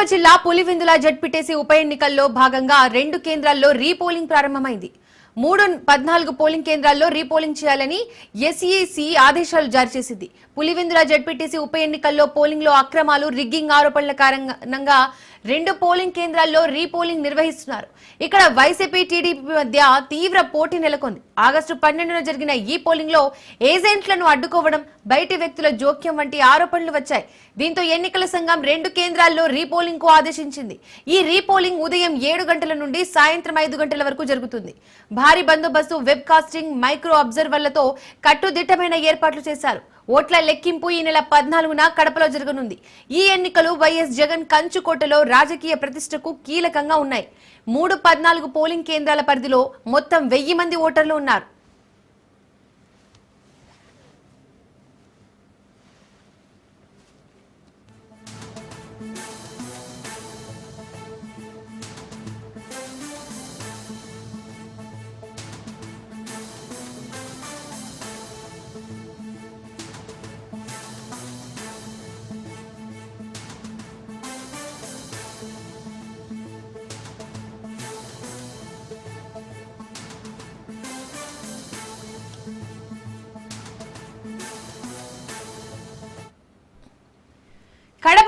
కడప జిల్లా పులివిందుల జడ్పీటీసీ ఉప ఎన్నికల్లో భాగంగా రెండు కేంద్రాల్లో రీపోలింగ్ ప్రారంభమైంది. మూడు పద్నాలుగు పోలింగ్ కేంద్రాల్లో రీపోలింగ్ చేయాలని ఎస్ఈసి ఆదేశాలు జారీ చేసింది. పులివెందుల జడ్పీటీసీ ఉప ఎన్నికల్లో పోలింగ్లో అక్రమాలు రిగ్గింగ్ ఆరోపణల కారణంగా రెండు పోలింగ్ కేంద్రాల్లో రీపోలింగ్ నిర్వహిస్తున్నారు. ఇక్కడ వైసీపీ టీడీపీ మధ్య తీవ్ర పోటీ నెలకొంది. ఆగస్టు పన్నెండున జరిగిన ఈ పోలింగ్లో ఏజెంట్లను అడ్డుకోవడం బయటి వ్యక్తుల జోక్యం వంటి ఆరోపణలు వచ్చాయి. దీంతో ఎన్నికల సంఘం రెండు కేంద్రాల్లో రీపోలింగ్కు ఆదేశించింది. ఈ రీపోలింగ్ ఉదయం ఏడు గంటల నుండి సాయంత్రం ఐదు గంటల వరకు జరుగుతుంది. భారీ బందోబస్తు వెబ్ కాస్టింగ్ మైక్రో అబ్జర్వర్లతో కట్టుదిట్టమైన ఏర్పాట్లు చేశారు. ఓట్ల లెక్కింపు ఈ నెల పద్నాలుగున కడపలో జరగనుంది. ఈ ఎన్నికలు వైఎస్ జగన్ కంచుకోటలో రాజకీయ ప్రతిష్టకు కీలకంగా ఉన్నాయి. మూడు పద్నాలుగు పోలింగ్ కేంద్రాల పరిధిలో మొత్తం వెయ్యి మంది ఓటర్లు ఉన్నారు.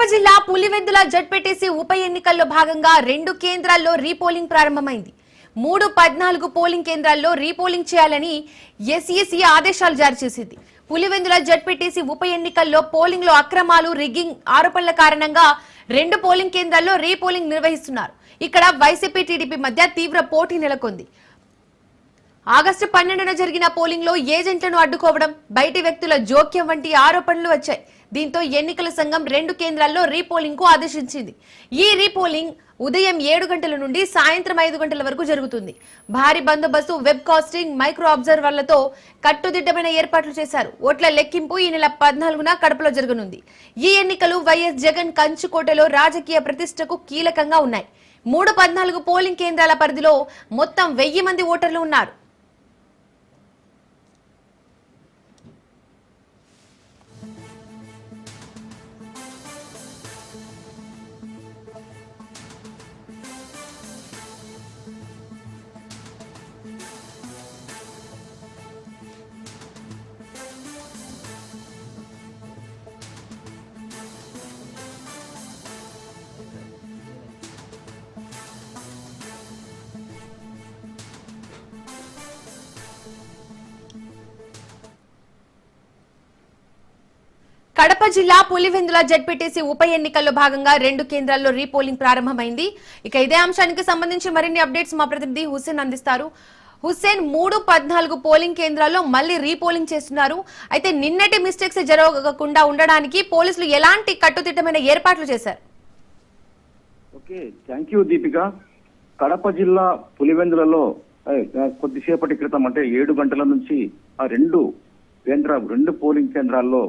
కడప జిల్లా పులివెందుల జడ్పీటీసీ ఉప ఎన్నికల్లో భాగంగా రెండు కేంద్రాల్లో రీపోలింగ్ ప్రారంభమైంది. మూడు పద్నాలుగు పోలింగ్ కేంద్రాల్లో రీపోలింగ్ చేయాలని ఎస్ఈసి ఆదేశాలు జారీ చేసింది. పులివెందుల జడ్పెట్టేసి ఉప ఎన్నికల్లో పోలింగ్లో అక్రమాలు రిగ్గింగ్ ఆరోపణల కారణంగా రెండు పోలింగ్ కేంద్రాల్లో రీపోలింగ్ నిర్వహిస్తున్నారు. ఇక్కడ వైసీపీ టీడీపీ మధ్య తీవ్ర పోటీ నెలకొంది. ఆగస్టు పన్నెండున జరిగిన పోలింగ్లో ఏజెంట్లను అడ్డుకోవడం బయటి వ్యక్తుల జోక్యం వంటి ఆరోపణలు వచ్చాయి. దీంతో ఎన్నికల సంఘం రెండు కేంద్రాల్లో రీపోలింగ్కు ఆదేశించింది. ఈ రీపోలింగ్ ఉదయం ఏడు గంటల నుండి సాయంత్రం ఐదు గంటల వరకు జరుగుతుంది. భారీ బందోబస్తు వెబ్ కాస్టింగ్ మైక్రో అబ్జర్వర్లతో కట్టుదిట్టమైన ఏర్పాట్లు చేశారు. ఓట్ల లెక్కింపు ఈ నెల పద్నాలుగున కడపలో జరగనుంది. ఈ ఎన్నికలు వైఎస్ జగన్ కంచుకోటలో రాజకీయ ప్రతిష్టకు కీలకంగా ఉన్నాయి. మూడు పద్నాలుగు పోలింగ్ కేంద్రాల పరిధిలో మొత్తం వెయ్యి మంది ఓటర్లు ఉన్నారు. కడప జిల్లా పులివెందుల జడ్పీటీసీ ఉప ఎన్నికల్లో భాగంగా రెండు కేంద్రాల్లో రీపోలింగ్ ప్రారంభమైంది. ఇక ఇదే అంశానికి సంబంధించి మరిన్ని అప్డేట్స్ మా ప్రతినిధి హుస్సేన్ అందిస్తారు. హుస్సేన్ మూడు పద్నాలుగు పోలింగ్ కేంద్రాల్లో మళ్ళీ రీపోలింగ్ చేస్తున్నారు. అయితే నిన్నటి మిస్టేక్స్ జరగకుండా ఉండడానికి పోలీసులు ఎలాంటి కట్టుదిట్టమైన ఏర్పాట్లు చేశారు? Okay thank you Deepika. Kadapa జిల్లా పులివెందులలో కొద్దిసేపటి క్రితం అంటే ఏడు గంటల నుంచి ఆ రెండు కేంద్ర రెండు పోలింగ్ కేంద్రాల్లో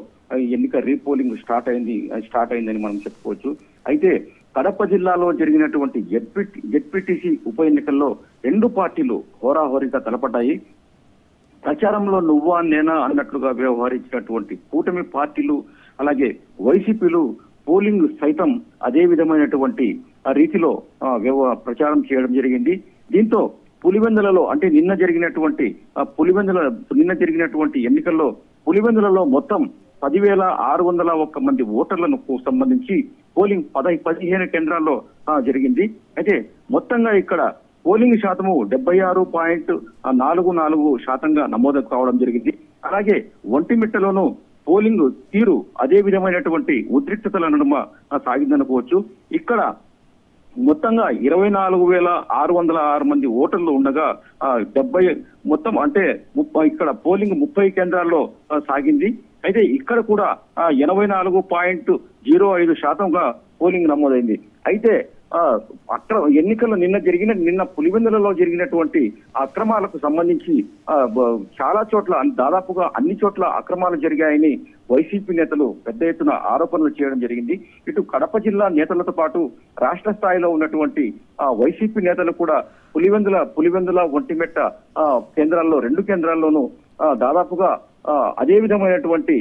ఎన్నిక రీపోలింగ్ స్టార్ట్ అయింది స్టార్ట్ అయిందని మనం చెప్పుకోవచ్చు. అయితే కడప జిల్లాలో జరిగినటువంటి జెడ్పీ జెడ్పీటీసీ ఉప ఎన్నికల్లో రెండు పార్టీలు హోరాహోరీగా తలపడ్డాయి. ప్రచారంలో నువ్వా నేనా అన్నట్లుగా వ్యవహరించినటువంటి కూటమి పార్టీలు అలాగే వైసీపీలు పోలింగ్ సైతం అదే విధమైనటువంటి ఆ రీతిలో ప్రచారం చేయడం జరిగింది. దీంతో పులివెందులలో అంటే నిన్న జరిగినటువంటి పులివెందుల నిన్న జరిగినటువంటి ఎన్నికల్లో పులివెందులలో మొత్తం పదివేల ఆరు వందల ఒక్క మంది ఓటర్లకు సంబంధించి పోలింగ్ పద పదిహేను కేంద్రాల్లో జరిగింది. అయితే మొత్తంగా ఇక్కడ పోలింగ్ శాతము డెబ్బై ఆరు పాయింట్ నాలుగు నాలుగు శాతంగా నమోదు కావడం జరిగింది. అలాగే ఒంటిమిట్టలోనూ పోలింగ్ తీరు అదే విధమైనటువంటి ఉద్రిక్తతల నడుమ సాగిందనుకోవచ్చు. ఇక్కడ మొత్తంగా ఇరవై నాలుగు వేల ఆరు వందల ఆరు మంది ఓటర్లు ఉండగా డెబ్బై మొత్తం అంటే ముప్పై ఇక్కడ పోలింగ్ ముప్పై కేంద్రాల్లో సాగింది. అయితే ఇక్కడ కూడా ఎనభై నాలుగు పాయింట్ జీరో ఐదు శాతంగా పోలింగ్ నమోదైంది. అయితే అక్ర ఎన్నికల్లో నిన్న జరిగిన నిన్న పులివెందులలో జరిగినటువంటి అక్రమాలకు సంబంధించి చాలా చోట్ల దాదాపుగా అన్ని చోట్ల అక్రమాలు జరిగాయని వైసీపీ నేతలు పెద్ద ఎత్తున ఆరోపణలు చేయడం జరిగింది. ఇటు కడప జిల్లా నేతలతో పాటు రాష్ట్ర స్థాయిలో ఉన్నటువంటి వైసీపీ నేతలు కూడా పులివెందుల పులివెందుల ఒంటిమెట్ట కేంద్రాల్లో రెండు కేంద్రాల్లోనూ దాదాపుగా అదే విధమైనటువంటి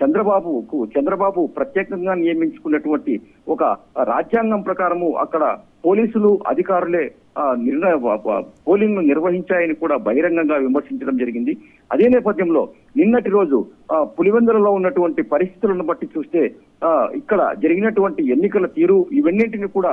చంద్రబాబుకు చంద్రబాబు ప్రత్యేకంగా నియమించుకున్నటువంటి ఒక రాజ్యాంగం ప్రకారము అక్కడ పోలీసులు అధికారులే నిర్ణయ పోలింగ్ను నిర్వహించాయని కూడా బహిరంగంగా విమర్శించడం జరిగింది. అదే నేపథ్యంలో నిన్నటి రోజు పులివెందులలో ఉన్నటువంటి పరిస్థితులను బట్టి చూస్తే ఇక్కడ జరిగినటువంటి ఎన్నికల తీరు ఇవన్నింటిని కూడా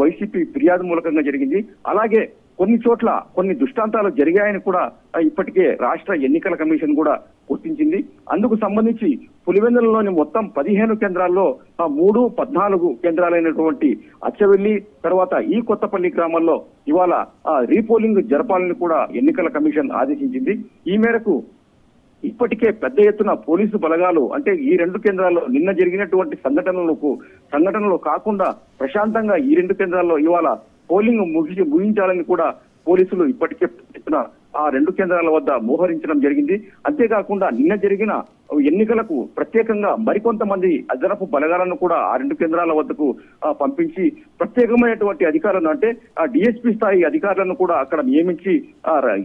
వైసీపీ ఫిర్యాదు మూలకంగా జరిగింది. అలాగే కొన్ని చోట్ల కొన్ని దుష్టాంతాలు జరిగాయని కూడా ఇప్పటికే రాష్ట్ర ఎన్నికల కమిషన్ కూడా గుర్తించింది. అందుకు సంబంధించి పులివెందులలోని మొత్తం పదిహేను కేంద్రాల్లో మూడు పద్నాలుగు కేంద్రాలైనటువంటి అచ్చవెల్లి తర్వాత ఈ కొత్తపల్లి గ్రామాల్లో ఇవాళ రీపోలింగ్ జరపాలని కూడా ఎన్నికల కమిషన్ ఆదేశించింది. ఈ మేరకు ఇప్పటికే పెద్ద ఎత్తున పోలీసు బలగాలు అంటే ఈ రెండు కేంద్రాల్లో నిన్న జరిగినటువంటి సంఘటనలకు సంఘటనలు కాకుండా ప్రశాంతంగా ఈ రెండు కేంద్రాల్లో ఇవాళ పోలింగ్ ముగి ముగించాలని కూడా పోలీసులు ఇప్పటికే చెప్పిన ఆ రెండు కేంద్రాల వద్ద మోహరించడం జరిగింది. అంతేకాకుండా నిన్న జరిగిన ఎన్నికలకు ప్రత్యేకంగా మరికొంతమంది అదనపు బలగాలను కూడా ఆ రెండు కేంద్రాల వద్దకు పంపించి ప్రత్యేకమైనటువంటి అధికారులను అంటే ఆ డిఎస్పీ స్థాయి అధికారులను కూడా అక్కడ నియమించి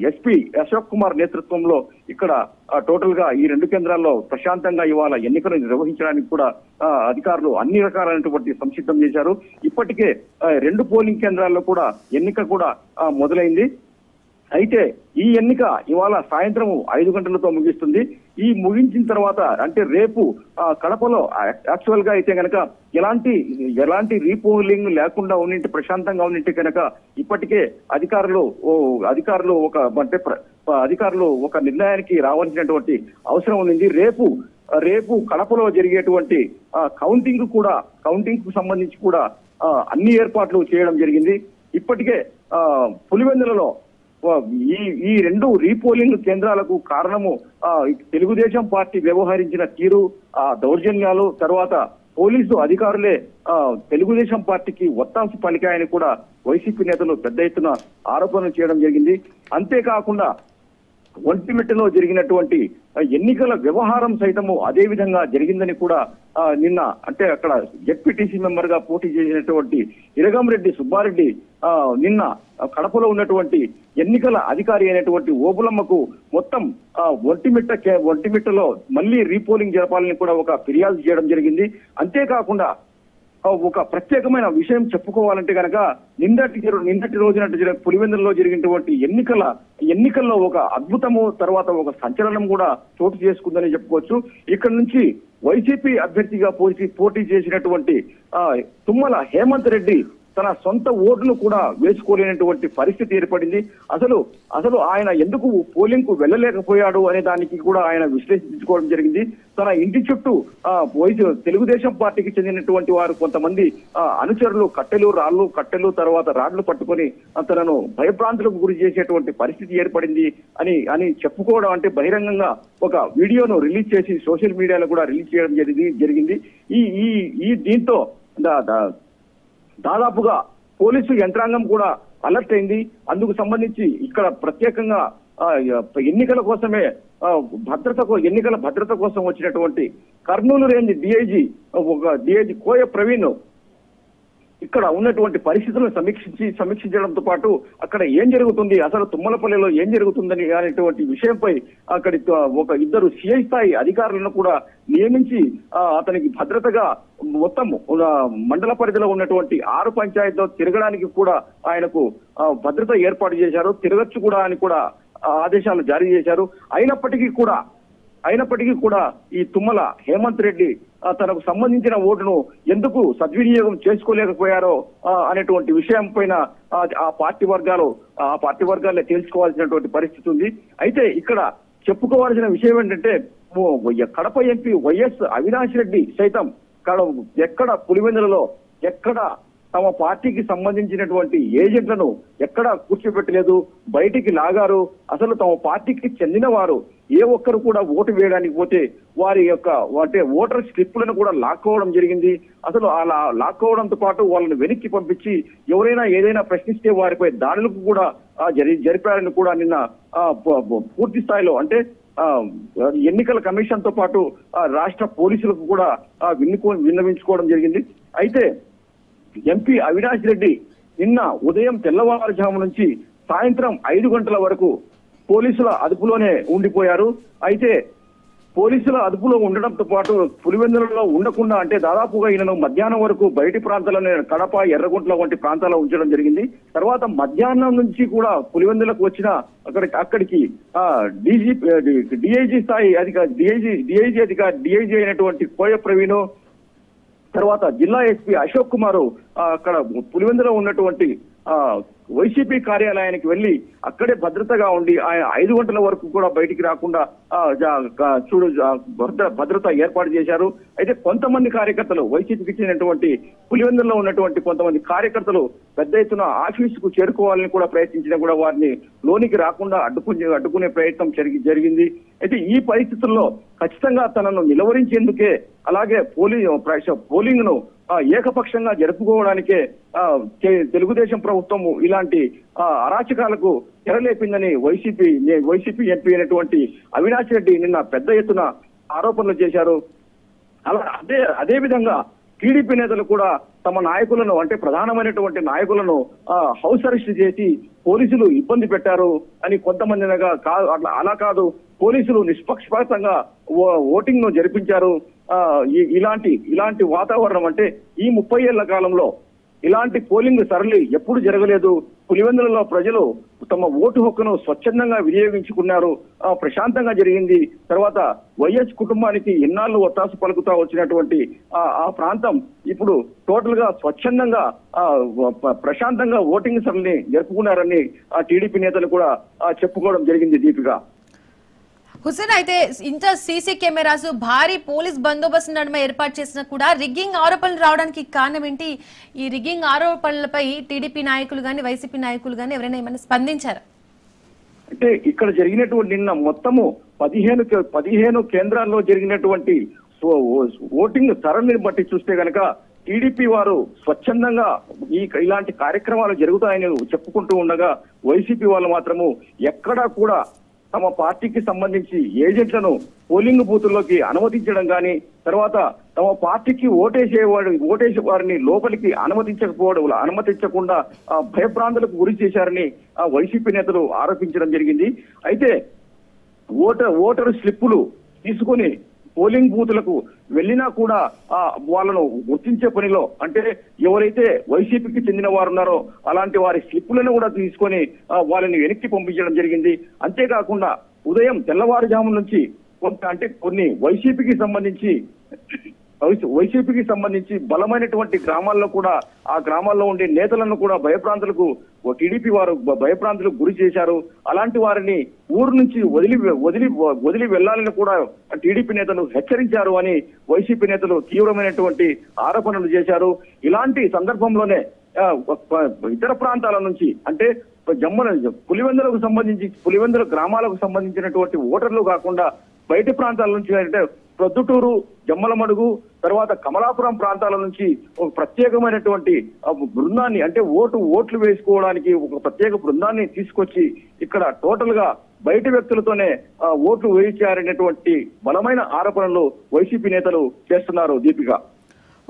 ఎస్పీ అశోక్ కుమార్ నేతృత్వంలో ఇక్కడ టోటల్గా ఈ రెండు కేంద్రాల్లో ప్రశాంతంగా ఇవాళ ఎన్నికలు నిర్వహించడానికి కూడా అధికారులు అన్ని రకాలైనటువంటి సంసిద్ధం చేశారు. ఇప్పటికే రెండు పోలింగ్ కేంద్రాల్లో కూడా ఎన్నిక కూడా మొదలైంది. అయితే ఈ ఎన్నిక ఇవాళ సాయంత్రం ఐదు గంటలతో ముగిస్తుంది. ఈ ముగించిన తర్వాత అంటే రేపు కడపలో యాక్చువల్గా అయితే కనుక ఎలాంటి ఎలాంటి రీపోలింగ్ లేకుండా ఉన్నింటి ప్రశాంతంగా ఉన్నింటి కనుక ఇప్పటికే అధికారులు అధికారులు ఒక అంటే ప్ర- అధికారులు ఒక నిర్ణయానికి రావాల్సినటువంటి అవసరం ఉంది రేపు రేపు కడపలో జరిగేటువంటి కౌంటింగ్ కూడా కౌంటింగ్కు సంబంధించి కూడా అన్ని ఏర్పాట్లు చేయడం జరిగింది. ఇప్పటికే పులివెందులలో ఈ ఈ రెండు రీపోలింగ్ కేంద్రాలకు కారణము తెలుగుదేశం పార్టీ వ్యవహరించిన తీరు ఆ దౌర్జన్యాలు తర్వాత పోలీసు అధికారులే ఆ, తెలుగుదేశం పార్టీకి ఒత్తాంసి పలికాయని కూడా వైసీపీ నేతలు పెద్ద ఎత్తున ఆరోపణలు చేయడం జరిగింది. అంతేకాకుండా ఒంటిమిట్టలో జరిగినటువంటి ఎన్నికల వ్యవహారం సైతము అదే విధంగా జరిగిందని కూడా నిన్న అంటే అక్కడ జెడ్పీటీసీ మెంబర్గా పోటీ చేసినటువంటి ఇరగంరెడ్డి సుబ్బారెడ్డి నిన్న కడపలో ఉన్నటువంటి ఎన్నికల అధికారి అయినటువంటి ఓబులమ్మకు మొత్తం ఒంటిమిట్ట ఒంటిమిట్టలో మళ్ళీ రీపోలింగ్ జరపాలని కూడా ఒక ఫిర్యాదు చేయడం జరిగింది. అంతేకాకుండా ఒక ప్రత్యేకమైన విషయం చెప్పుకోవాలంటే గనక నిన్నటి నిన్నటి రోజున పులివెందులలో జరిగినటువంటి ఎన్నికల ఎన్నికల్లో ఒక అద్భుతము తర్వాత ఒక సంచలనం కూడా చోటు చేసుకుందని చెప్పుకోవచ్చు. ఇక్కడ నుంచి వైసీపీ అభ్యర్థిగా పోటీ పోటీ చేసినటువంటి తుమ్మల హేమంత్ రెడ్డి తన సొంత ఓటును కూడా వేసుకోలేనటువంటి పరిస్థితి ఏర్పడింది. అసలు అసలు ఆయన ఎందుకు పోలింగ్కు వెళ్ళలేకపోయాడు అనే దానికి కూడా ఆయన విశ్లేషించుకోవడం జరిగింది. తన ఇంటి చుట్టూ ఆ, తెలుగుదేశం పార్టీకి చెందినటువంటి వారు కొంతమంది అనుచరులు కట్టెలు రాళ్ళు కట్టెలు తర్వాత రాళ్ళు పట్టుకొని తనను భయభ్రాంతులకు గురి చేసేటువంటి పరిస్థితి ఏర్పడింది అని అని చెప్పుకోవడం అంటే బహిరంగంగా ఒక వీడియోను రిలీజ్ చేసి సోషల్ మీడియాలో కూడా రిలీజ్ చేయడం జరిగింది జరిగింది. ఈ ఈ ఈ దీంతో దాదాపుగా పోలీసు యంత్రాంగం కూడా అలర్ట్ అయింది. అందుకు సంబంధించి ఇక్కడ ప్రత్యేకంగా ఆ, ఎన్నికల కోసమే భద్రత ఎన్నికల భద్రత కోసం వచ్చినటువంటి కర్నూలు రేంజ్ డిఐజీ ఒక డిఐజీ కోయ ప్రవీణ్ ఇక్కడ ఉన్నటువంటి పరిస్థితులను సమీక్షించి సమీక్షించడంతో పాటు అక్కడ ఏం జరుగుతుంది అసలు తుమ్మలపల్లిలో ఏం జరుగుతుందని అనేటువంటి విషయంపై అక్కడి ఒక ఇద్దరు సీఐ స్థాయి అధికారులను కూడా నియమించి అతనికి భద్రతగా మొత్తం మండల పరిధిలో ఉన్నటువంటి ఆరు పంచాయతీలో తిరగడానికి కూడా ఆయనకు భద్రత ఏర్పాటు చేశారు. తిరగచ్చు కూడా అని కూడా ఆదేశాలు జారీ చేశారు. అయినప్పటికీ కూడా అయినప్పటికీ కూడా ఈ తుమ్మల హేమంత్ రెడ్డి తనకు సంబంధించిన ఓటును ఎందుకు సద్వినియోగం చేసుకోలేకపోయారో అనేటువంటి విషయం పైన ఆ, పార్టీ వర్గాలు ఆ పార్టీ వర్గాలే తెలుసుకోవాల్సినటువంటి పరిస్థితి ఉంది. అయితే ఇక్కడ చెప్పుకోవాల్సిన విషయం ఏంటంటే కడప ఎంపీ వైఎస్ అవినాష్ రెడ్డి సైతం కడ ఎక్కడ పులివెందులలో ఎక్కడ తమ పార్టీకి సంబంధించినటువంటి ఏజెంట్లను ఎక్కడ కూర్చోబెట్టలేదు బయటికి లాగారు. అసలు తమ పార్టీకి చెందిన వారు ఏ ఒక్కరు కూడా ఓటు వేయడానికి పోతే వారి యొక్క అంటే ఓటర్ స్లిప్లను కూడా లాక్కోవడం జరిగింది. అసలు అలా లాక్కోవడంతో పాటు వాళ్ళని వెనక్కి పంపించి ఎవరైనా ఏదైనా ప్రశ్నిస్తే వారిపై దాడులకు కూడా జరి జరిపారని కూడా నిన్న పూర్తి స్థాయిలో అంటే ఎన్నికల కమిషన్తో పాటు ఆ, రాష్ట్ర పోలీసులకు కూడా విన్నుకో విన్నవించుకోవడం జరిగింది. అయితే ఎంపీ అవినాష్ రెడ్డి నిన్న ఉదయం తెల్లవారుజాము నుంచి సాయంత్రం ఐదు గంటల వరకు పోలీసుల అదుపులోనే ఉండిపోయారు. అయితే పోలీసుల అదుపులో ఉండడంతో పాటు పులివెందులలో ఉండకుండా అంటే దాదాపుగా ఈయనను మధ్యాహ్నం వరకు బయటి ప్రాంతాలను కడప ఎర్రగుంట్ల వంటి ప్రాంతాల్లో ఉంచడం జరిగింది. తర్వాత మధ్యాహ్నం నుంచి కూడా పులివెందులకు వచ్చిన అక్కడ అక్కడికి డీజీ డిఐజీ స్థాయి అధికారి డిఐజీ డిఐజీ అధికారి డిఐజీ అయినటువంటి కోయ ప్రవీణ్ తర్వాత జిల్లా ఎస్పీ అశోక్ కుమార్ అక్కడ పులివెందులో ఉన్నటువంటి ఆ వైసీపీ కార్యాలయానికి వెళ్ళి అక్కడే భద్రతగా ఉండి ఆయన ఐదు గంటల వరకు కూడా బయటికి రాకుండా చూడు భద్ర- భద్రత ఏర్పాటు చేశారు. అయితే కొంతమంది కార్యకర్తలు వైసీపీకి ఇచ్చినటువంటి పులివెందుల్లో ఉన్నటువంటి కొంతమంది కార్యకర్తలు పెద్ద ఎత్తున ఆఫీసుకు చేరుకోవాలని కూడా ప్రయత్నించినా కూడా వారిని లోనికి రాకుండా అడ్డుకునే అడ్డుకునే ప్రయత్నం జరిగింది. అయితే ఈ పరిస్థితుల్లో ఖచ్చితంగా తనను నిలవరించేందుకే అలాగే పోలింగ్ పోలింగ్ను ఏకపక్షంగా జరుపుకోవడానికే తెలుగుదేశం ప్రభుత్వం ఇలాంటి అరాచకాలకు తెరలేపిందని వైసీపీ వైసీపీ ఎంపీ అయినటువంటి అవినాష్ రెడ్డి నిన్న పెద్ద ఎత్తున ఆరోపణలు చేశారు. అలా అదే అదే విధంగా టీడీపీ నేతలు కూడా తమ నాయకులను అంటే ప్రధానమైనటువంటి నాయకులను హౌస్ అరెస్ట్ చేసి పోలీసులు ఇబ్బంది పెట్టారు అని కొంతమంది అనగా కాదు అట్లా అలా కాదు. పోలీసులు నిష్పక్షపాతంగా ఓ- ఓటింగ్ను జరిపించారు ఇలాంటి ఇలాంటి వాతావరణం అంటే ఈ ముప్పై ఏళ్ళ కాలంలో ఇలాంటి పోలింగ్ సరళి ఎప్పుడు జరగలేదు. పులివెందులలో ప్రజలు తమ ఓటు హక్కును స్వచ్ఛందంగా వినియోగించుకున్నారు. ఆ, ప్రశాంతంగా జరిగింది. తర్వాత వైఎస్ కుటుంబానికి ఎన్నాళ్ళు ఒత్తాసు పలుకుతా వచ్చినటువంటి ఆ ప్రాంతం ఇప్పుడు టోటల్గా స్వచ్ఛందంగా ఆ, ప్రశాంతంగా ఓటింగ్ సరళిని జరుపుకున్నారని ఆ టీడీపీ నేతలు కూడా చెప్పుకోవడం జరిగింది దీపిక. హుసేన్ అయితే ఇంత సీసీ కెమెరాస్ భారీ పోలీస్ బందోబస్తు నడుమ ఏర్పాటు చేసినా కూడా రిగ్గింగ్ ఆరోపణలు రావడానికి కారణం ఏంటి? ఈ రిగ్గింగ్ ఆరోపణలపై టీడీపీ నాయకులు గాని వైసీపీ నాయకులు గాని ఎవరైనా ఏమైనా స్పందించారా? అంటే ఇక్కడ జరిగినటువంటి నిన్న మొత్తము పదిహేను కే- పదిహేను కేంద్రాల్లో జరిగినటువంటి ఓ- ఓటింగ్ సరళిని బట్టి చూస్తే కనుక టీడీపీ వారు స్వచ్ఛందంగా ఈ ఇలాంటి కార్యక్రమాలు జరుగుతాయని చెప్పుకుంటూ ఉండగా వైసీపీ వాళ్ళు మాత్రము ఎక్కడా కూడా తమ పార్టీకి సంబంధించి ఏజెంట్లను పోలింగ్ బూతుల్లోకి అనుమతించడం కానీ తర్వాత తమ పార్టీకి ఓటేసేవాడు ఓటేసే వారిని లోపలికి అనుమతించకపోవడం అనుమతించకుండా ఆ, భయభ్రాంతులకు గురి చేశారని ఆ, వైసీపీ నేతలు ఆరోపించడం జరిగింది. అయితే ఓటర్ ఓటరు స్లిప్పులు తీసుకొని పోలింగ్ బూతులకు వెళ్ళినా కూడా ఆ వాళ్ళను గుర్తించే పనిలో అంటే ఎవరైతే వైసీపీకి చెందిన వారు ఉన్నారో అలాంటి వారి స్లిప్పులను కూడా తీసుకొని వాళ్ళని వెనక్కి పంపించడం జరిగింది. అంతేకాకుండా ఉదయం తెల్లవారుజాము నుంచి కొంత అంటే కొన్ని వైసీపీకి సంబంధించి వైసీపీకి సంబంధించి బలమైనటువంటి గ్రామాల్లో కూడా ఆ గ్రామాల్లో ఉండే నేతలను కూడా భయప్రాంతులకు ఓ టీడీపీ వారు భయప్రాంతులకు గురి చేశారు. అలాంటి వారిని ఊరు నుంచి వదిలి వదిలి వదిలి వెళ్ళాలని కూడా టీడీపీ నేతలు హెచ్చరించారు అని వైసీపీ నేతలు తీవ్రమైనటువంటి ఆరోపణలు చేశారు. ఇలాంటి సందర్భంలోనే ఇతర ప్రాంతాల నుంచి అంటే జమ్మల పులివెందులకు సంబంధించి పులివెందుల గ్రామాలకు సంబంధించినటువంటి ఓటర్లు కాకుండా బయటి ప్రాంతాల నుంచి అంటే ప్రొద్దుటూరు జమ్మలమడుగు తర్వాత కమలాపురం ప్రాంతాల నుంచి ఒక ప్రత్యేకమైనటువంటి బృందాన్ని అంటే ఓటు ఓట్లు వేసుకోవడానికి ఒక ప్రత్యేక బృందాన్ని తీసుకొచ్చి ఇక్కడ టోటల్గా బయట వ్యక్తులతోనే ఓట్లు వేయించారనేటువంటి బలమైన ఆరోపణలు వైసీపీ నేతలు చేస్తున్నారు దీపిక.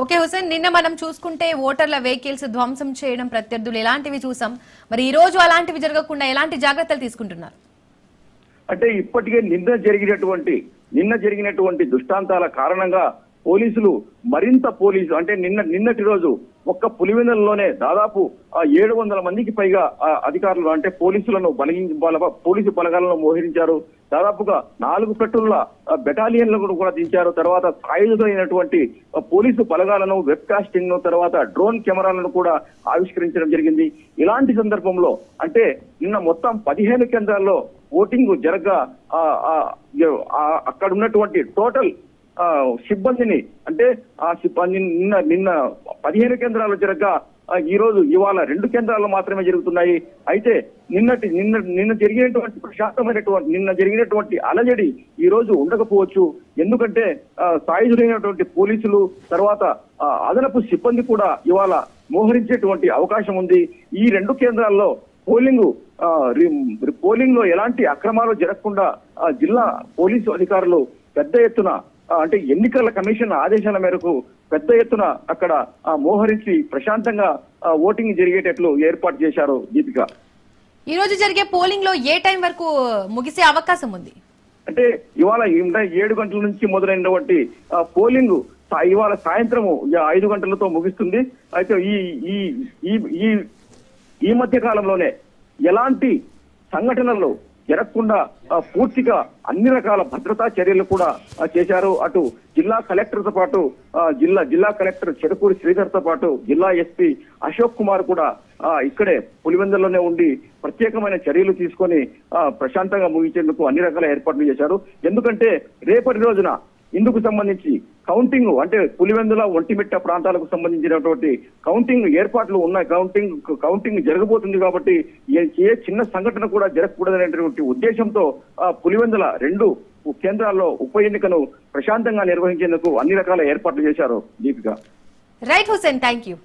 ఓకే హుసేన్ నిన్న మనం చూసుకుంటే ఓటర్ల వెహికల్స్ ధ్వంసం చేయడం ప్రత్యర్థులు ఎలాంటివి చూసాం? మరి ఈ రోజు అలాంటివి జరగకుండా ఎలాంటి జాగ్రత్తలు తీసుకుంటున్నారు? అంటే ఇప్పటికే నిన్న జరిగినటువంటి నిన్న జరిగినటువంటి దుష్టాంతాల కారణంగా పోలీసులు మరింత పోలీసు అంటే నిన్న నిన్నటి రోజు ఒక్క పులివెందులలోనే దాదాపు ఆ ఏడు వందల మందికి పైగా ఆ అధికారులు అంటే పోలీసులను బలగి పోలీసు బలగాలను మోహరించారు. దాదాపుగా నాలుగు పెట్టుల బెటాలియన్లను కూడా దించారు. తర్వాత సాయుధమైనటువంటి పోలీసు బలగాలను వెబ్ కాస్టింగ్ను తర్వాత డ్రోన్ కెమెరాలను కూడా ఆవిష్కరించడం జరిగింది. ఇలాంటి సందర్భంలో అంటే నిన్న మొత్తం పదిహేను కేంద్రాల్లో ఓటింగ్ జరగ అక్కడ ఉన్నటువంటి టోటల్ ఆ, సిబ్బందిని అంటే ఆ సిబ్బంది నిన్న నిన్న పదిహేను కేంద్రాలు జరగ ఈ రోజు ఇవాళ రెండు కేంద్రాలు మాత్రమే జరుగుతున్నాయి. అయితే నిన్నటి నిన్న నిన్న జరిగినటువంటి ప్రశాంతమైనటువంటి నిన్న జరిగినటువంటి అలజడి ఈ రోజు ఉండకపోవచ్చు. ఎందుకంటే సాయుధులైనటువంటి పోలీసులు తర్వాత అదనపు సిబ్బంది కూడా ఇవాళ మోహరించేటువంటి అవకాశం ఉంది. ఈ రెండు కేంద్రాల్లో పోలింగ్ పోలింగ్లో ఎలాంటి అక్రమాలు జరగకుండా జిల్లా పోలీసు అధికారులు పెద్ద ఎత్తున అంటే ఎన్నికల కమిషన్ ఆదేశాల మేరకు పెద్ద ఎత్తున అక్కడ ఆ, మోహరించి ప్రశాంతంగా ఓటింగ్ జరిగేటట్లు ఏర్పాటు చేశారు దీపిక. ఈ రోజు జరిగే పోలింగ్లో ఏ టైం వరకు ముగిసే అవకాశం ఉంది? అంటే ఇవాళ ఏడు గంటల నుంచి మొదలైనటువంటి పోలింగ్ ఇవాళ సాయంత్రం ఐదు గంటలతో ముగిస్తుంది. అయితే ఈ ఈ ఈ ఈ మధ్య కాలంలోనే ఎలాంటి సంఘటనలు జరగకుండా పూర్తిగా అన్ని రకాల భద్రతా చర్యలు కూడా చేశారు. అటు జిల్లా కలెక్టర్తో పాటు జిల్లా జిల్లా కలెక్టర్ చెడుకూరి శ్రీధర్తో పాటు జిల్లా ఎస్పీ అశోక్ కుమార్ కూడా ఇక్కడే పులివెందులోనే ఉండి ప్రత్యేకమైన చర్యలు తీసుకొని ప్రశాంతంగా ముగించేందుకు అన్ని రకాల ఏర్పాట్లు చేశారు. ఎందుకంటే రేపటి రోజున ఇందుకు సంబంధించి కౌంటింగ్ అంటే పులివెందుల ఒంటిమిట్ట ప్రాంతాలకు సంబంధించినటువంటి కౌంటింగ్ ఏర్పాట్లు ఉన్నాయి. కౌంటింగ్ కౌంటింగ్ జరగబోతుంది కాబట్టి ఏ చిన్న సంఘటన కూడా జరగకూడదనేటువంటి ఉద్దేశంతో ఆ పులివెందుల రెండు కేంద్రాల్లో ఉప ఎన్నికను ప్రశాంతంగా నిర్వహించేందుకు అన్ని రకాల ఏర్పాట్లు చేశారు Deepika. Right Hussain thank you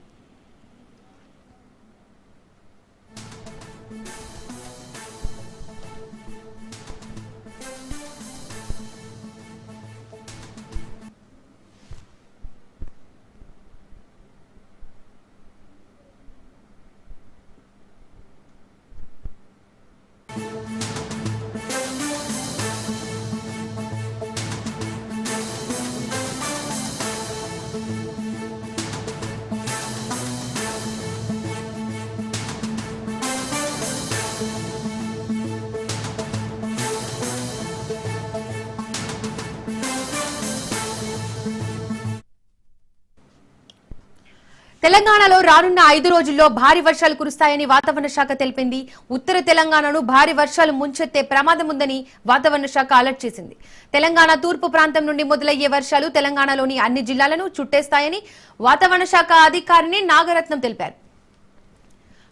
తెలంగాణలో రానున్న ఐదు రోజుల్లో భారీ వర్షాలు కురుస్తాయని వాతావరణ శాఖ తెలిపింది. ఉత్తర తెలంగాణను భారీ వర్షాలు ముంచెత్తే ప్రమాదం ఉందని వాతావరణ శాఖ అలర్ట్ చేసింది. తెలంగాణ తూర్పు ప్రాంతం నుండి మొదలయ్యే వర్షాలు తెలంగాణలోని అన్ని జిల్లాలను చుట్టేస్తాయని వాతావరణ శాఖ అధికారిని నాగరత్నం తెలిపారు.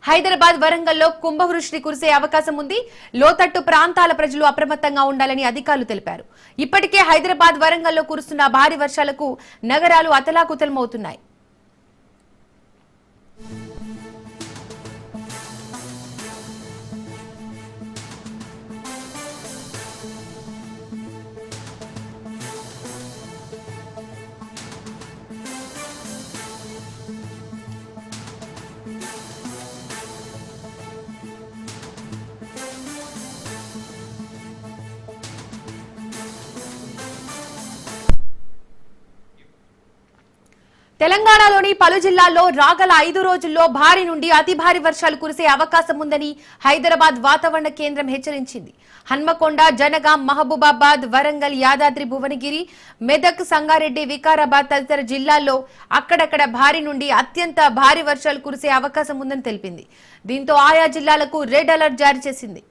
హైదరాబాద్ వరంగల్లో కుంభవృష్టి కురిసే అవకాశం ఉంది. లోతట్టు ప్రాంతాల ప్రజలు అప్రమత్తంగా ఉండాలని అధికారులు తెలిపారు. ఇప్పటికే హైదరాబాద్ వరంగల్లో కురుస్తున్న భారీ వర్షాలకు నగరాలు అతలాకుతలమవుతున్నాయి. తెలంగాణలోని పలు జిల్లాల్లో రాగల ఐదు రోజుల్లో భారీ నుండి అతి భారీ వర్షాలు కురిసే అవకాశం ఉందని హైదరాబాద్ వాతావరణ కేంద్రం హెచ్చరించింది. హన్మకొండ జనగాం మహబూబాబాద్ వరంగల్ యాదాద్రి భువనగిరి మెదక్ సంగారెడ్డి వికారాబాద్ తదితర జిల్లాల్లో అక్కడక్కడ భారీ నుండి అత్యంత భారీ వర్షాలు కురిసే అవకాశం ఉందని తెలిపింది. దీంతో ఆయా జిల్లాలకు రెడ్ అలర్ట్ జారీ చేసింది.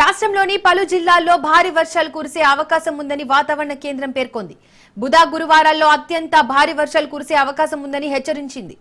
రాష్ట్రంలోని పలు జిల్లాల్లో భారీ వర్షాలు కురిసే అవకాశం ఉందని వాతావరణ కేంద్రం పేర్కొంది. బుధ గురువారాల్లో అత్యంత భారీ వర్షాలు కురిసే అవకాశం ఉందని హెచ్చరించింది.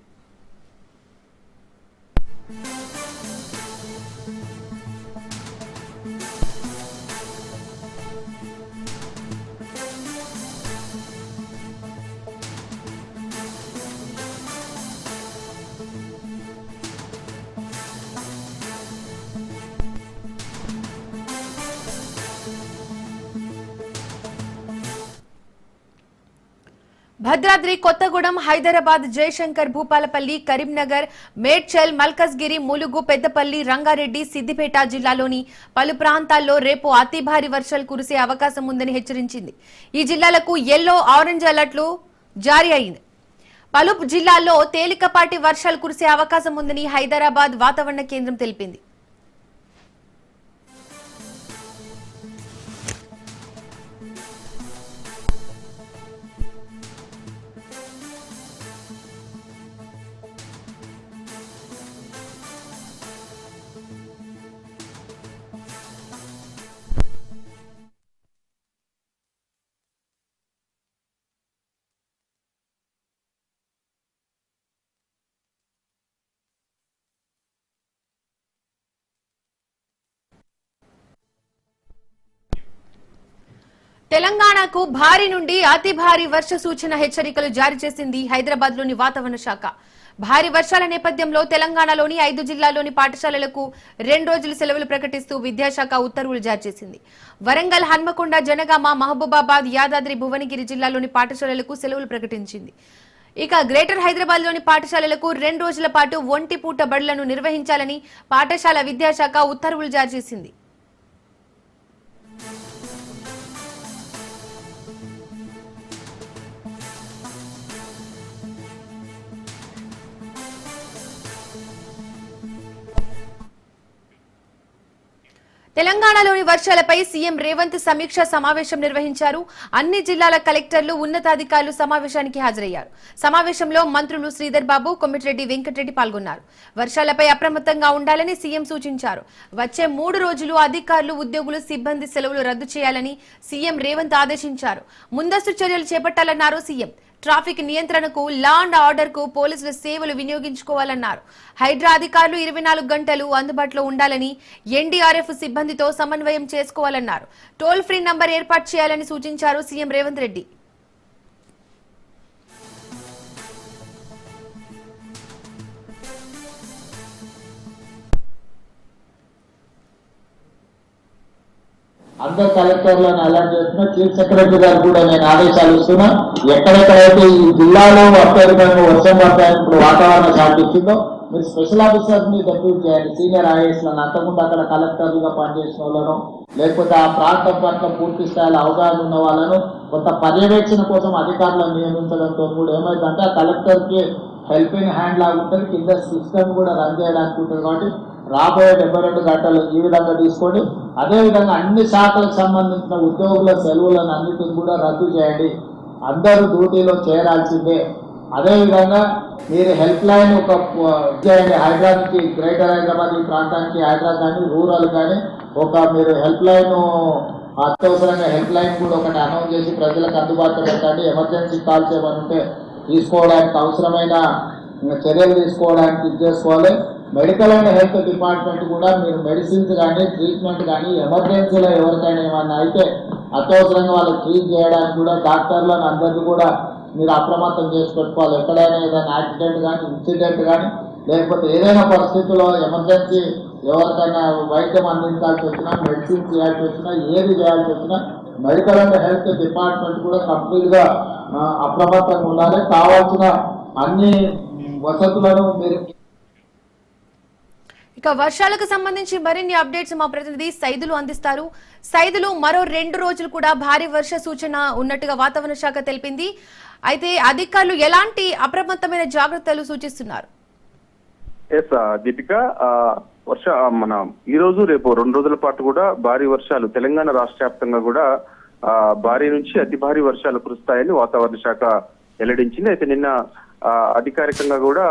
భద్రాద్రి కొత్తగూడెం హైదరాబాద్ జయశంకర్ భూపాలపల్లి కరీంనగర్ మేడ్చల్ మల్కజ్గిరి ములుగు పెద్దపల్లి రంగారెడ్డి సిద్దిపేట జిల్లాలోని పలు ప్రాంతాల్లో రేపు అతి భారీ వర్షాలు కురిసే అవకాశం ఉందని హెచ్చరించింది. ఈ జిల్లాలకు ఎల్లో ఆరెంజ్ అలర్ట్లు జారీ అయింది. పలు జిల్లాల్లో తేలికపాటి వర్షాలు కురిసే అవకాశం ఉందని హైదరాబాద్ వాతావరణ కేంద్రం తెలిపింది. తెలంగాణకు భారీ నుండి అతి భారీ వర్ష సూచన హెచ్చరికలు జారీ చేసింది హైదరాబాద్లోని వాతావరణ శాఖ. భారీ వర్షాల నేపథ్యంలో తెలంగాణలోని ఐదు జిల్లాల్లోని పాఠశాలలకు రెండు రోజులు సెలవులు ప్రకటిస్తూ విద్యాశాఖ ఉత్తర్వులు జారీ చేసింది. వరంగల్ హన్మకొండ జనగామ మహబూబాబాద్ యాదాద్రి భువనగిరి జిల్లాలోని పాఠశాలలకు సెలవులు ప్రకటించింది. ఇక గ్రేటర్ హైదరాబాద్లోని పాఠశాలలకు రెండు రోజుల పాటు ఒంటి పూట బడులను నిర్వహించాలని పాఠశాల విద్యాశాఖ ఉత్తర్వులు జారీ చేసింది. తెలంగాణలోని వర్షాలపై సీఎం రేవంత్ సమీక్ష సమావేశం నిర్వహించారు. అన్ని జిల్లాల కలెక్టర్లు ఉన్నతాధికారులు సమావేశానికి హాజరయ్యారు. సమావేశంలో మంత్రులు శ్రీధర్ బాబు కొమ్మిటిరెడ్డి వెంకటరెడ్డి పాల్గొన్నారు. వర్షాలపై అప్రమత్తంగా ఉండాలని సీఎం సూచించారు. వచ్చే మూడు రోజులు అధికారులు ఉద్యోగులు సిబ్బంది సెలవులు రద్దు చేయాలని సీఎం రేవంత్ ఆదేశించారు. ముందస్తు చర్యలు చేపట్టాలన్నారు సీఎం. ట్రాఫిక్ నియంత్రణకు లా అండ్ ఆర్డర్కు పోలీసుల సేవలు వినియోగించుకోవాలన్నారు. హైడ్రా అధికారులు ఇరవై నాలుగు గంటలు అందుబాటులో ఉండాలని ఎన్డీఆర్ఎఫ్ సిబ్బందితో సమన్వయం చేసుకోవాలన్నారు. టోల్ ఫ్రీ నంబర్ ఏర్పాటు చేయాలని సూచించారు సీఎం రేవంత్ రెడ్డి. అందరు కలెక్టర్లను అలర్ట్ చేస్తున్నా. చీఫ్ సెక్రటరీ గారు కూడా నేను ఆదేశాలు ఇస్తున్నా. ఎక్కడెక్కడైతే ఈ జిల్లాలో అత్యధికంగా వర్షం పడతాయని ఇప్పుడు వాతావరణ శాఖ మీరు స్పెషల్ ఆఫీసర్స్ని డెప్యూట్ చేయండి. సీనియర్ ఐఏఎస్లను అంతకుముందు అక్కడ కలెక్టర్లుగా పనిచేసిన వాళ్ళను లేకపోతే ఆ ప్రాంతం పట్ల పూర్తి స్థాయిలో అవగాహన ఉన్న వాళ్ళను కొంత పర్యవేక్షణ కోసం అధికారులను నియమించడంతో కూడా ఏమైందంటే ఆ కలెక్టర్కి హెల్పింగ్ హ్యాండ్ లాగా ఉంటుంది. కింద సిస్టమ్ కూడా రన్ చేయడానికి ఉంటుంది కాబట్టి రాబోయే డెబ్బై రెండు గంటలు ఈ విధంగా తీసుకొని అదేవిధంగా అన్ని శాఖలకు సంబంధించిన ఉద్యోగుల సెలవులను అన్నిటిని కూడా రద్దు చేయండి. అందరూ డ్యూటీలో చేరాల్సిందే. అదేవిధంగా మీరు హెల్ప్ లైన్ ఒక చేయండి. హైదరాబాద్కి గ్రేటర్ హైదరాబాద్ ఈ ప్రాంతానికి హైదరాబాద్ కానీ రూరల్ కానీ ఒక మీరు హెల్ప్ లైన్ అత్యవసరంగా హెల్ప్ లైన్ కూడా ఒకటి అనౌన్స్ చేసి ప్రజలకు అందుబాటులో పెట్టండి. ఎమర్జెన్సీ కాల్స్ ఏమైనా ఉంటే తీసుకోవడానికి అవసరమైన చర్యలు తీసుకోవడానికి ఇది చేసుకోవాలి. మెడికల్ అండ్ హెల్త్ డిపార్ట్మెంట్ కూడా మీరు మెడిసిన్స్ కానీ ట్రీట్మెంట్ కానీ ఎమర్జెన్సీలో ఎవరికైనా ఏమన్నా అయితే అత్యవసరంగా వాళ్ళకి ట్రీట్ చేయడానికి కూడా డాక్టర్లను అందరినీ కూడా మీరు అప్రమత్తం చేసి పెట్టుకోవాలి. ఎక్కడైనా ఏదైనా యాక్సిడెంట్ కానీ ఇన్సిడెంట్ కానీ లేకపోతే ఏదైనా పరిస్థితుల్లో ఎమర్జెన్సీ ఎవరికైనా వైద్యం అందించాల్సి వచ్చినా మెడిసిన్ చేయాల్సి వచ్చినా ఏది చేయాల్సి వచ్చినా మెడికల్ అండ్ హెల్త్ డిపార్ట్మెంట్ కూడా కంప్లీట్గా అప్రమత్తంగా ఉండాలి. కావాల్సిన అన్ని వసతులను మీరు ఇక వర్షాలకు సంబంధించి మరిన్ని అప్డేట్స్ మా ప్రతినిధి సైదులు అందిస్తారు. సైదులు మరో రెండు రోజులు కూడా భారీ వర్ష సూచన ఉన్నట్టుగా వాతావరణ శాఖ తెలిపింది. అయితే అధికారులు ఎలాంటి అప్రమత్తమైన జాగ్రత్తలు సూచిస్తున్నారు? ఎస్ దీపిక వర్ష మన ఈ రోజు రేపు రెండు రోజుల పాటు కూడా భారీ వర్షాలు తెలంగాణ రాష్ట్ర వ్యాప్తంగా కూడా ఆ, భారీ నుంచి అతి భారీ వర్షాలు కురుస్తాయని వాతావరణ శాఖ వెల్లడించింది. అయితే నిన్న అధికారికంగా కూడా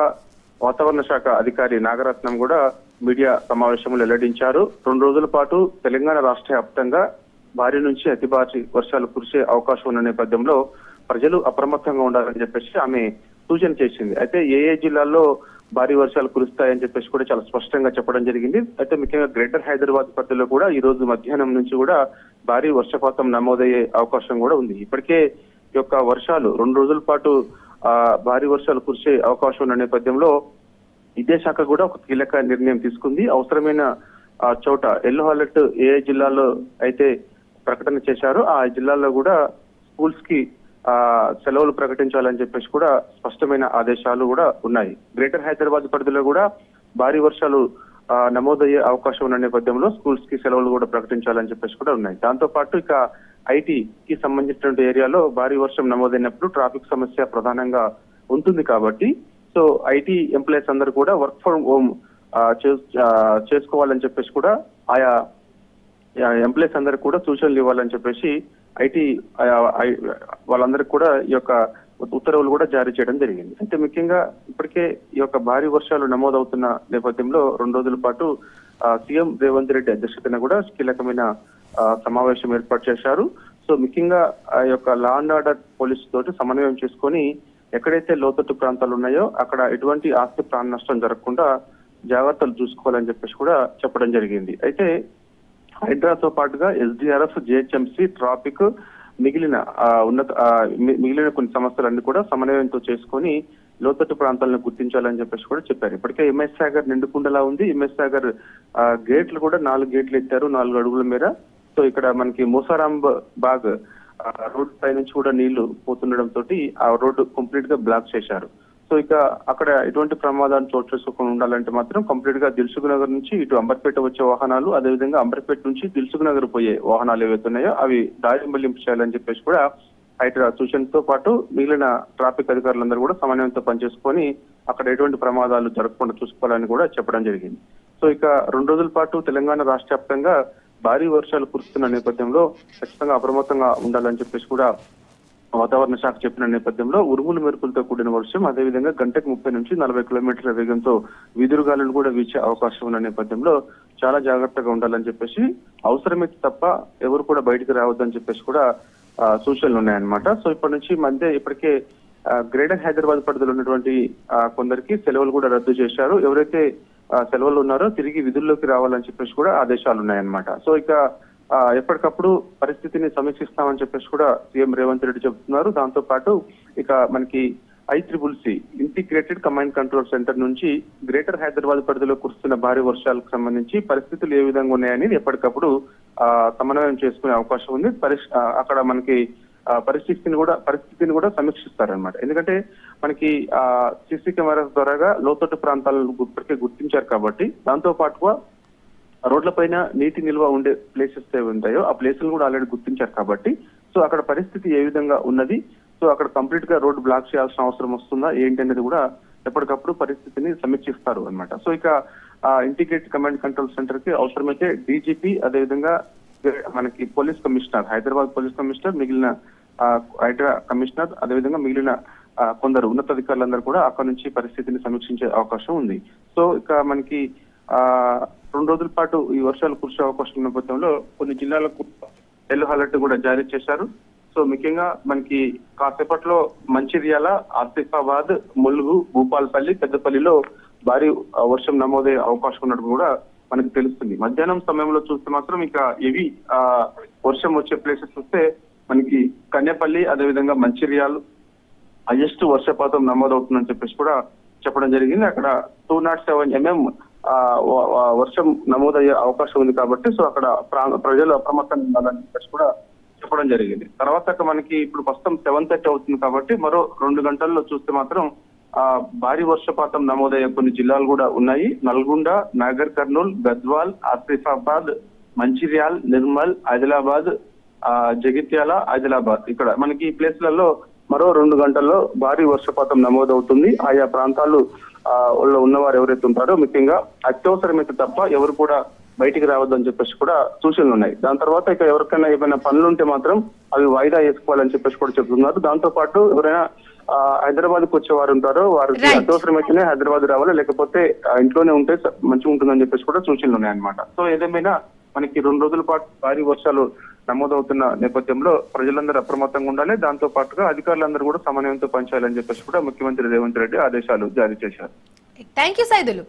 వాతావరణ శాఖ అధికారి నాగరత్నం కూడా మీడియా సమావేశంలో వెల్లడించారు. రెండు రోజుల పాటు తెలంగాణ రాష్ట్ర వ్యాప్తంగా భారీ నుంచి అతి భారీ వర్షాలు కురిసే అవకాశం ఉన్న నేపథ్యంలో ప్రజలు అప్రమత్తంగా ఉండాలని చెప్పేసి ఆమె సూచన చేసింది. అయితే ఏ ఏ జిల్లాల్లో భారీ వర్షాలు కురుస్తాయని చెప్పేసి కూడా చాలా స్పష్టంగా చెప్పడం జరిగింది. అయితే ముఖ్యంగా గ్రేటర్ హైదరాబాద్ పరిధిలో కూడా ఈ రోజు మధ్యాహ్నం నుంచి కూడా భారీ వర్షపాతం నమోదయ్యే అవకాశం కూడా ఉంది. ఇప్పటికే యొక్క వర్షాలు రెండు రోజుల పాటు భారీ వర్షాలు కురిసే అవకాశం ఉన్న నేపథ్యంలో విద్యాశాఖ కూడా ఒక కీలక నిర్ణయం తీసుకుంది. అవసరమైన ఆ చోట ఎల్లో అలర్ట్ ఏ జిల్లాలో అయితే ప్రకటన చేశారో ఆ జిల్లాల్లో కూడా స్కూల్స్కి ఆ సెలవులు ప్రకటించాలని చెప్పేసి కూడా స్పష్టమైన ఆదేశాలు కూడా ఉన్నాయి. గ్రేటర్ హైదరాబాద్ పరిధిలో కూడా భారీ వర్షాలు నమోదయ్యే అవకాశం ఉన్న నేపథ్యంలో స్కూల్స్కి సెలవులు కూడా ప్రకటించాలని చెప్పేసి కూడా ఉన్నాయి. దాంతో పాటు ఇక ఐటీ కి సంబంధించినటువంటి ఏరియాలో భారీ వర్షం నమోదైనప్పుడు ట్రాఫిక్ సమస్య ప్రధానంగా ఉంటుంది కాబట్టి సో ఐటీ ఎంప్లాయీస్ అందరూ కూడా వర్క్ ఫ్రమ్ హోమ్ చేసుకోవాలని చెప్పేసి కూడా ఆయా ఎంప్లాయీస్ అందరికి కూడా సూచనలు ఇవ్వాలని చెప్పేసి ఐటీ వాళ్ళందరికీ కూడా ఈ యొక్క ఉత్తర్వులు కూడా జారీ చేయడం జరిగింది. అయితే ముఖ్యంగా ఇప్పటికే ఈ యొక్క భారీ వర్షాలు నమోదవుతున్న నేపథ్యంలో రెండు రోజుల పాటు సీఎం రేవంత్ రెడ్డి అధ్యక్షతన కూడా కీలకమైన సమావేశం ఏర్పాటు చేశారు. సో ముఖ్యంగా ఆ యొక్క లా అండ్ ఆర్డర్ పోలీస్ తోటి సమన్వయం చేసుకొని ఎక్కడైతే లోతట్టు ప్రాంతాలు ఉన్నాయో అక్కడ ఎటువంటి ఆస్తి ప్రాణ నష్టం జరగకుండా జాగ్రత్తలు చూసుకోవాలని చెప్పేసి కూడా చెప్పడం జరిగింది. అయితే హైడ్రాతో పాటుగా ఎస్డిఆర్ఎఫ్ జిహెచ్ఎంసి ట్రాఫిక్ మిగిలిన ఉన్నత మిగిలిన కొన్ని సంస్థలన్నీ కూడా సమన్వయంతో చేసుకొని లోతట్టు ప్రాంతాలను గుర్తించాలని చెప్పేసి కూడా చెప్పారు. ఇప్పటికే ఎంఎస్ సాగర్ నిండుకుండలా ఉంది. ఎంఎస్ సాగర్ గేట్లు కూడా నాలుగు గేట్లు ఎత్తారు నాలుగు అడుగుల మేర. సో ఇక్కడ మనకి మూసారాంబ్ బాగ్ ఆ, పై నుంచి కూడా నీళ్ళు పోతుండడం తోటి ఆ రోడ్డు కంప్లీట్గా బ్లాక్ చేశారు. సో ఇక అక్కడ ఎటువంటి ప్రమాదాలు చోటు చేసుకోకుండా ఉండాలంటే మాత్రం కంప్లీట్గా దిల్సుఖ్ నగర్ నుంచి ఇటు అంబర్పేట వచ్చే వాహనాలు అదేవిధంగా అంబర్పేట నుంచి దిల్సుఖ్ నగర్ పోయే వాహనాలు ఏవైతే ఉన్నాయో అవి దారి మళ్ళింపు చేయాలని చెప్పేసి కూడా హైడ్రా సూచనతో పాటు మిగిలిన ట్రాఫిక్ అధికారులందరూ కూడా సమన్వయంతో పనిచేసుకొని అక్కడ ఎటువంటి ప్రమాదాలు జరగకుండా చూసుకోవాలని కూడా చెప్పడం జరిగింది. సో ఇక రెండు రోజుల పాటు తెలంగాణ రాష్ట్ర వ్యాప్తంగా భారీ వర్షాలు కురుస్తున్న నేపథ్యంలో ఖచ్చితంగా అప్రమత్తంగా ఉండాలని చెప్పేసి కూడా వాతావరణ శాఖ చెప్పిన నేపథ్యంలో ఉరుములు మెరుపులతో కూడిన వర్షం అదేవిధంగా గంటకు ముప్పై నుంచి నలభై కిలోమీటర్ల వేగంతో విదురుగాలను కూడా వీచే అవకాశం ఉన్న నేపథ్యంలో చాలా జాగ్రత్తగా ఉండాలని చెప్పేసి అవసరమైతే తప్ప ఎవరు కూడా బయటికి రావద్దని చెప్పేసి కూడా సూచనలు ఉన్నాయన్నమాట. సో ఇప్పటి నుంచి మధ్య ఇప్పటికే గ్రేటర్ హైదరాబాద్ పరిధిలో ఉన్నటువంటి కొందరికి సెలవులు కూడా రద్దు చేశారు. ఎవరైతే సెలవులు ఉన్నారో తిరిగి విధుల్లోకి రావాలని చెప్పేసి కూడా ఆదేశాలు ఉన్నాయన్నమాట. సో ఇక ఆ, ఎప్పటికప్పుడు పరిస్థితిని సమీక్షిస్తామని చెప్పేసి కూడా సీఎం రేవంత్ రెడ్డి చెబుతున్నారు. దాంతో పాటు ఇక మనకి I triple C integrated command control centre నుంచి గ్రేటర్ హైదరాబాద్ పరిధిలో కురుస్తున్న భారీ వర్షాలకు సంబంధించి పరిస్థితులు ఏ విధంగా ఉన్నాయని ఎప్పటికప్పుడు ఆ, సమన్వయం చేసుకునే అవకాశం ఉంది. పరిష్ అక్కడ మనకి ఆ, పరిస్థితిని కూడా పరిస్థితిని కూడా సమీక్షిస్తారనమాట ఎందుకంటే మనకి ఆ సీసీ కెమెరాస్ ద్వారాగా లోతట్టు ప్రాంతాలను ఇప్పటికే గుర్తించారు కాబట్టి దాంతో పాటుగా రోడ్ల పైన నీటి నిల్వ ఉండే ప్లేసెస్ ఏవి ఉంటాయో ఆ ప్లేసులు కూడా ఆల్రెడీ గుర్తించారు కాబట్టి సో అక్కడ పరిస్థితి ఏ విధంగా ఉన్నది సో అక్కడ కంప్లీట్గా రోడ్ బ్లాక్ చేయాల్సిన అవసరం వస్తుందా ఏంటి అనేది కూడా ఎప్పటికప్పుడు పరిస్థితిని సమీక్షిస్తారు అనమాట సో ఇక ఇంటిగ్రేటెడ్ కమాండ్ కంట్రోల్ సెంటర్కి అవసరమైతే డీజీపీ అదేవిధంగా మనకి police commissioner Hyderabad police commissioner మిగిలిన హైదరా కమిషనర్ అదేవిధంగా మిగిలిన కొందరు ఉన్నతాధికారులందరూ కూడా అక్కడ నుంచి పరిస్థితిని సమీక్షించే అవకాశం ఉంది. సో ఇక మనకి ఆ రెండు రోజుల పాటు ఈ వర్షాలు కురిసే అవకాశం ఉన్న నేపథ్యంలో కొన్ని జిల్లాలకు ఎల్లో అలర్ట్ కూడా జారీ చేశారు. సో ముఖ్యంగా మనకి కాసేపట్లో మంచిర్యాల ఆసిఫాబాద్ ములుగు భూపాల్పల్లి పెద్దపల్లిలో భారీ వర్షం నమోదయ్యే అవకాశం ఉన్నట్టు కూడా మనకు తెలుస్తుంది. మధ్యాహ్నం సమయంలో చూస్తే మాత్రం ఇక ఇవి ఆ వర్షం వచ్చే ప్లేసెస్ వస్తే మనకి కన్యపల్లి అదేవిధంగా మంచిర్యాలు హైయెస్ట్ వర్షపాతం నమోదవుతుందని చెప్పేసి కూడా చెప్పడం జరిగింది. అక్కడ టూ నాట్ సెవెన్ ఎంఎం వర్షం నమోదయ్యే అవకాశం ఉంది కాబట్టి సో అక్కడ ప్రా- ప్రజలు అప్రమత్తంగా ఉండాలని చెప్పేసి కూడా చెప్పడం జరిగింది. తర్వాత మనకి ఇప్పుడు ప్రస్తుతం సెవెన్ థర్టీ అవుతుంది కాబట్టి మరో రెండు గంటల్లో చూస్తే మాత్రం ఆ భారీ వర్షపాతం నమోదయ్యే కొన్ని జిల్లాలు కూడా ఉన్నాయి. నల్గొండ నాగర్ కర్నూల్ గద్వాల్ ఆసిఫాబాద్ మంచిర్యాల్ నిర్మల్ ఆదిలాబాద్ ఆ జగిత్యాల ఆదిలాబాద్. ఇక్కడ మనకి ఈ ప్లేస్లలో మరో రెండు గంటల్లో భారీ వర్షపాతం నమోదవుతుంది. ఆయా ప్రాంతాలు ఆ, లో ఉన్నవారు ఎవరైతే ఉంటారో ముఖ్యంగా అత్యవసరమైతే తప్ప ఎవరు కూడా బయటికి రావద్దని చెప్పేసి కూడా సూచనలు ఉన్నాయి. దాని తర్వాత ఇక ఎవరికైనా ఏమైనా పనులు ఉంటే మాత్రం అవి వాయిదా వేసుకోవాలని చెప్పేసి కూడా చెప్తున్నారు. దాంతో పాటు ఎవరైనా హైదరాబాద్కు వచ్చేవారు ఉంటారో వారికి. అత్యవసరమైతేనే హైదరాబాద్ రావాలి. లేకపోతే ఇంట్లోనే ఉంటే మంచిగా ఉంటుందని చెప్పేసి కూడా సూచనలు ఉన్నాయన్నమాట. సో ఏదేమైనా మనకి రెండు రోజుల పాటు భారీ వర్షాలు నమోదవుతున్న నేపథ్యంలో ప్రజలందరూ అప్రమత్తంగా ఉండాలి. దాంతో పాటుగా అధికారులందరూ కూడా సమన్వయంతో పనిచేయాలని చెప్పేసి కూడా ముఖ్యమంత్రి రేవంత్ రెడ్డి ఆదేశాలు జారీ చేశారు. Thank you Saidulu